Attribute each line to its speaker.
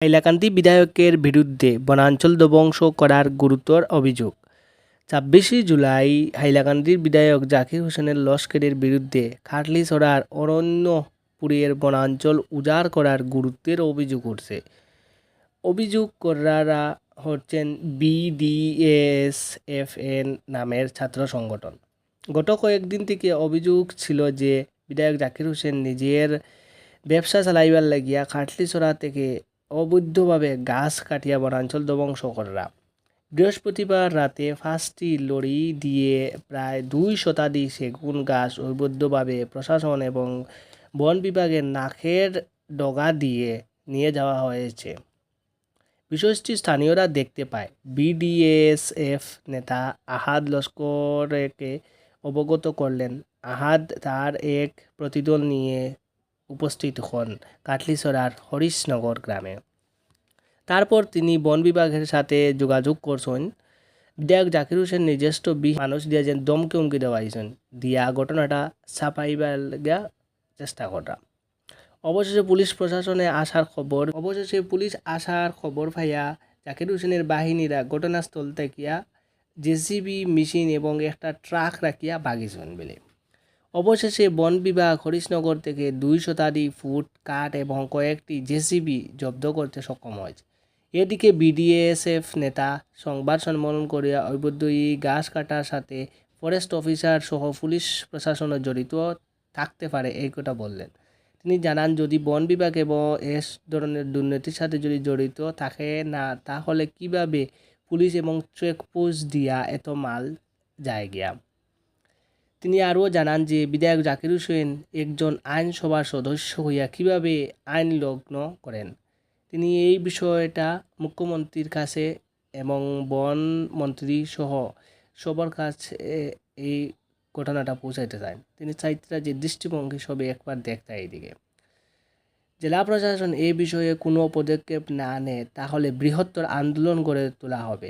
Speaker 1: হাইলাকান্দি বিধায়কের বিরুদ্ধে বনাঞ্চল ধ্বংস করার গুরুতর অভিযোগ। ছাব্বিশে জুলাই হাইলাকান্দির বিধায়ক জাকির হোসেনের লস্করের বিরুদ্ধে খাটলিছড়ার অরণ্য পুরের বনাঞ্চল উজাড় করার গুরুত্বের অভিযোগ উঠছে। অভিযোগ করারা হচ্ছেন বিডিএস এফ এন নামের ছাত্র সংগঠন। গত কয়েকদিন থেকে অভিযোগ ছিল যে বিধায়ক জাকির হোসেন নিজের ব্যবসা চালাইবার লাগিয়া খাটলিছড়া থেকে অবৈধভাবে গাছ কাটিয়া বনাঞ্চল ধ্বংস করা। বৃহস্পতিবার রাতে পাঁচটি লরি দিয়ে প্রায় দুই শতাধিক সেগুন গাছ অবৈধভাবে প্রশাসন এবং বন বিভাগের নাকের ডগা দিয়ে নিয়ে যাওয়া হয়েছে। বিষয়টি স্থানীয়রা দেখতে পায়। বিডিএসএফ নেতা আহাদ লস্করকে অবগত করলেন। আহাদ তার এক প্রতিদল নিয়ে উপস্থিত হন কাটলিছড়ার হরিশনগর গ্রামে। তারপর তিনি বন বিভাগের সাথে যোগাযোগ করছেন। দেখ জাকির হোসেন নিজস্ব বি মানুষ দিয়া যে দমকে উমকি দেওয়াইছেন। দিয়া ঘটনাটা ছাপাইবার চেষ্টা করা অবশেষে পুলিশ প্রশাসনে আসার খবর, অবশেষে পুলিশ আসার খবর পাইয়া জাকির হোসেনের বাহিনীরা ঘটনাস্থল থেকে জেসিবি মেশিন এবং একটা ট্রাক রাখিয়া ভাগিছেন বলে। অবশেষে বন বিভাগ হরিশনগর থেকে দুই শতাধিক ফুট কাঠ এবং কয়েকটি জেসিবি জব্দ করতে সক্ষম হয়েছে। এদিকে বিডিএসএফ নেতা সংবাদ সম্মেলন করিয়া অবৈধ এই গাছ কাটার সাথে ফরেস্ট অফিসার সহ পুলিশ প্রশাসনও জড়িত থাকতে পারে এই কথা বললেন। তিনি জানান, যদি বন বিভাগ এবং এস ধরনের দুর্নীতির সাথে যদি জড়িত থাকে না, তাহলে কীভাবে পুলিশ এবং চেকপোস্ট দিয়া এত মাল যায় গিয়া তিনি আরও জানান যে বিধায়ক জাকির হোসেন একজন আইনসভার সদস্য হইয়া কীভাবে আইন লগ্ন করেন। তিনি এই বিষয়টা মুখ্যমন্ত্রীর কাছে এবং বন মন্ত্রী সহ সবার কাছে এই ঘটনাটা পৌঁছাইতে চান। তিনি চাইতে যে দৃষ্টিভঙ্গি সবে একবার দেখতে এইদিকে জেলা প্রশাসন এই বিষয়ে কোনো পদক্ষেপ না নেয়, তাহলে বৃহত্তর আন্দোলন গড়ে তোলা হবে।